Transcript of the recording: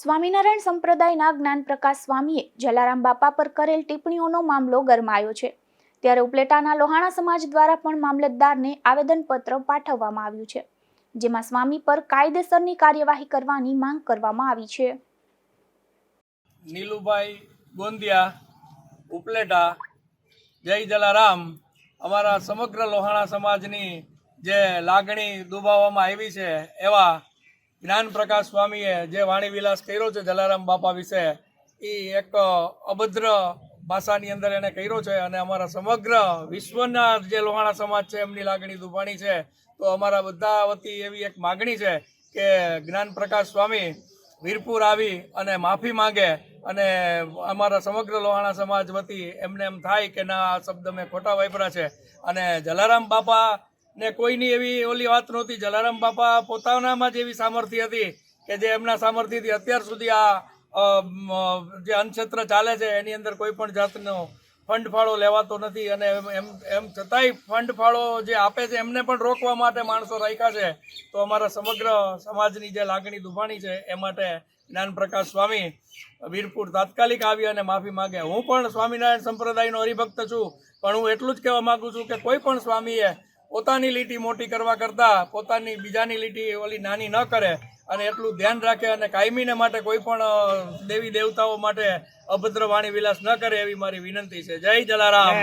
સ્વામિનારાયણ સંપ્રદાયના જ્ઞાન પ્રકાશ સ્વામીએ જલારામ બાપા પર કરેલ ટિપ્પણીઓનો મામલો ગરમાયો છે. ત્યારે ઉપલેટાના લોહાણા સમાજ દ્વારા પણ મામલતદારને આવેદનપત્ર પાઠવવામાં આવ્યું છે, જેમાં સ્વામી પર કાયદેસરની કાર્યવાહી કરવાની માંગ કરવામાં આવી છે. નીલુભાઈ ગોંદિયા, ઉપલેટા, જય જલારામ, અમારા સમગ્ર લોહાણા સમાજની જે લાગણી દુભાવવામાં આવી છે એવા જ્ઞાન પ્રકાશ સ્વામીએ જે વાણી વિલાસ કર્યો છે જલારામ બાપા વિશે, એ એક અભદ્ર ભાષાની અંદર એને કર્યો છે અને અમારા સમગ્ર વિશ્વના જે લોહાણા સમાજ છે, એમની લાગણી દુભાણી છે. તો અમારા બધા વતી એવી એક માગણી છે કે જ્ઞાન પ્રકાશ સ્વામી વીરપુર આવી અને માફી માંગે અને અમારા સમગ્ર લોહાણા સમાજ વતી એમને એમ થાય કે ના, આ શબ્દ મેં ખોટા વાપરા છે. અને જલારામ બાપા ને કોઈની એવી ઓલી વાત નહોતી. જલારામ બાપા પોતાનામાં જ એવી સામર્થ્ય હતી કે જે એમના સામર્થ્યથી અત્યાર સુધી આ જે અન્નક્ષેત્ર ચાલે છે, એની અંદર કોઈ પણ જાતનો ફંડ ફાળો લેવાતો નથી અને એમ એમ છતાંય ફંડ ફાળો જે આપે છે, એમને પણ રોકવા માટે માણસો રાખ્યા છે. તો અમારા સમગ્ર સમાજની જે લાગણી દુભાણી છે, એ માટે જ્ઞાનપ્રકાશ સ્વામી વીરપુર તાત્કાલિક આવી અને માફી માંગે. હું પણ સ્વામિનારાયણ સંપ્રદાયનો હરિભક્ત છું, પણ હું એટલું જ કહેવા માગું છું કે કોઈ પણ સ્વામીએ પોતાની લીટી મોટી કરવા કરતાં પોતાની બીજાની લીટી ઓલી નાની ન કરે અને એટલું ધ્યાન રાખે અને કાયમીને માટે કોઈ પણ દેવી દેવતાઓ માટે અભદ્ર વાણી વિલાસ ન કરે એવી મારી વિનંતી છે. જય જલારામ.